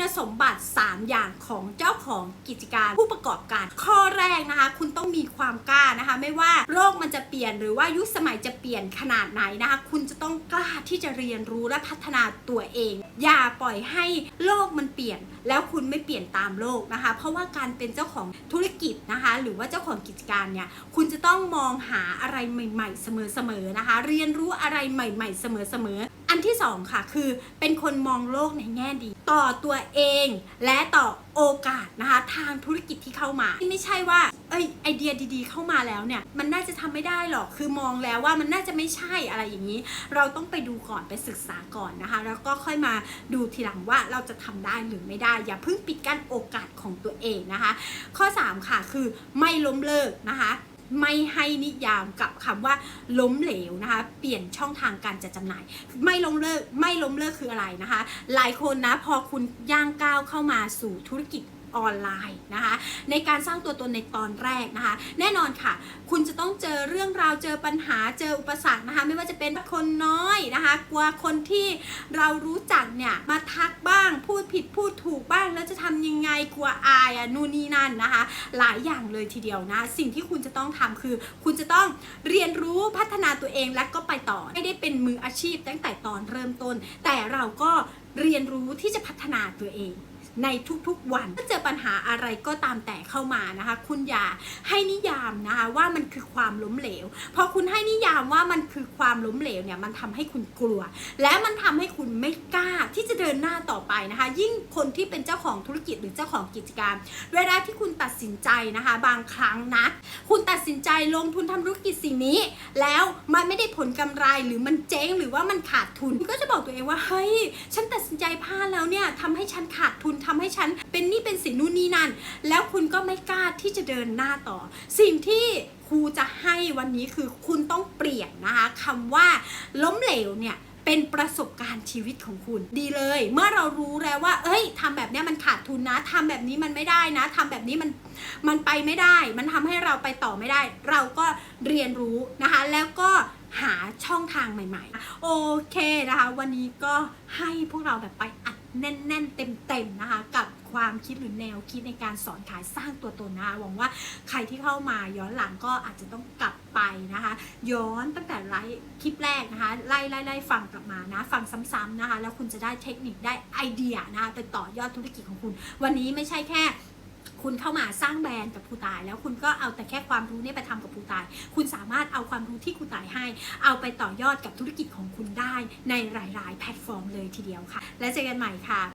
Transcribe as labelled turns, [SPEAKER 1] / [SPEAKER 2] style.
[SPEAKER 1] คุณสมบัติ 3 อย่างของเจ้าของกิจการผู้ประกอบการ ข้อแรกนะคะ คุณต้องมีความกล้านะคะ ไม่ว่าโลกมันจะเปลี่ยนหรือว่ายุคสมัยจะเปลี่ยนขนาดไหนนะคะ คุณจะต้องกล้าที่จะเรียนรู้และพัฒนาตัวเอง อย่าปล่อยให้โลกมันเปลี่ยน แล้วคุณไม่เปลี่ยนตามโลกนะคะ เพราะว่าการเป็นเจ้าของธุรกิจนะคะ หรือว่าเจ้าของกิจการเนี่ยคุณจะต้องมองหาอะไรใหม่ ๆ เสมอๆนะคะ เรียนรู้อะไรใหม่ ๆ เสมอๆ ที่สองค่ะคือเป็นคนมองโลกในแง่ดี ต่อตัวเองและต่อโอกาสนะคะทางธุรกิจที่เข้ามาไม่ใช่ว่าเอ้ยไอเดียดีๆ เข้ามาแล้วเนี่ยมันน่าจะทำไม่ได้หรอกคือมองแล้วว่ามันน่าจะไม่ใช่อะไรอย่างนี้ เราต้องไปดูก่อนไปศึกษาก่อนนะคะ แล้วก็ค่อยมาดูทีหลังว่าเราจะทำได้หรือไม่ได้ อย่าเพิ่งปิดกั้นโอกาสของตัวเองนะคะ ข้อ 3 ค่ะคือไม่ล้มเลิกนะคะ ไม่ให้นิยามกับคำว่าล้มเหลวนะคะ เปลี่ยนช่องทางการจัดจำหน่าย ไม่ล้มเลิกไม่ล้มเลิกคืออะไรนะคะ หลายคนนะพอคุณย่างก้าวเข้ามาสู่ธุรกิจ ออนไลน์นะคะ ในการสร้างตัวตนในตอนแรกนะคะ แน่นอนค่ะ คุณจะต้องเจอเรื่องราวเจอปัญหาเจออุปสรรคนะคะ ไม่ว่าจะเป็นคนน้อยนะคะกลัวคนที่เรารู้จักเนี่ยมาทักบ้างพูดผิดพูดถูกบ้างแล้วจะทำยังไงกลัวอายอะนู่นนี่นั่นนะคะ หลายอย่างเลยทีเดียวนะ สิ่งที่คุณจะต้องทำคือ คุณจะต้องเรียนรู้พัฒนาตัวเองและก็ไปต่อไม่ได้เป็นมืออาชีพตั้งแต่ตอนเริ่มต้น แต่เราก็เรียนรู้ที่จะพัฒนาตัวเอง ในทุกๆวันถ้าเจอปัญหาอะไรก็ตามแต่เข้ามานะคะ คุณอย่าให้นิยามนะคะว่ามันคือความล้มเหลวพอคุณให้นิยามว่ามันคือความล้มเหลวเนี่ยมันทำให้คุณกลัว และมันทำให้คุณไม่กล้าที่จะเดินหน้าต่อไปนะคะ ยิ่งคนที่เป็นเจ้าของธุรกิจหรือเจ้าของกิจการ เวลาที่คุณตัดสินใจนะคะ บางครั้งนะคุณตัดสินใจลงทุนทำธุรกิจสิ่งนี้ แล้วมันไม่ได้ผลกำไรหรือมันเจ๊งหรือว่ามันขาดทุนคุณก็จะบอกตัวเองว่าเฮ้ยฉันตัดสินใจพลาดแล้วเนี่ยทำให้ฉันขาดทุนทำให้ฉันเป็นนี่เป็นสินนู่นนี่นั่น แล้วคุณก็ไม่กล้าที่จะเดินหน้าต่อ สิ่งที่ครูจะให้วันนี้คือคุณต้องเปลี่ยนนะคะคำว่าล้มเหลวเนี่ย เป็นประสบการณ์ชีวิตของคุณ ดีเลย เมื่อเรารู้แล้วว่า เอ้ยทำแบบนี้มันขาดทุนนะทำแบบนี้มันไม่ได้นะทำแบบนี้มันมันไปไม่ได้ มันทำให้เราไปต่อไม่ได้ เราก็เรียนรู้นะคะ แล้วก็หาช่องทางใหม่ๆ โอเคนะคะ วันนี้ก็ให้พวกเราแบบไปอัดแน่น ๆ เต็มๆนะคะ กับความคิดหรือแนวคิดในการสอนขายสร้างตัวตนนะคะหวังว่าใครที่เข้ามาย้อนหลังก็อาจจะต้องกลับ ไปนะคะ ย้อนตั้งแต่ไลฟ์คลิปแรกนะคะไล่ไล่ไล่ฟังกลับมานะฟังซ้ำๆนะคะ แล้วคุณจะได้เทคนิคได้ไอเดียนะคะไปต่อยอดธุรกิจของคุณ วันนี้ไม่ใช่แค่คุณเข้ามาสร้างแบรนด์กับครูตาย แล้วคุณก็เอาแต่แค่ความรู้นี่ไปทำกับครูตาย คุณสามารถเอาความรู้ที่ครูตายให้ เอาไปต่อยอดกับธุรกิจของคุณได้ในหลาย ๆ แพลตฟอร์มเลยทีเดียวค่ะ และเจอกันใหม่ค่ะ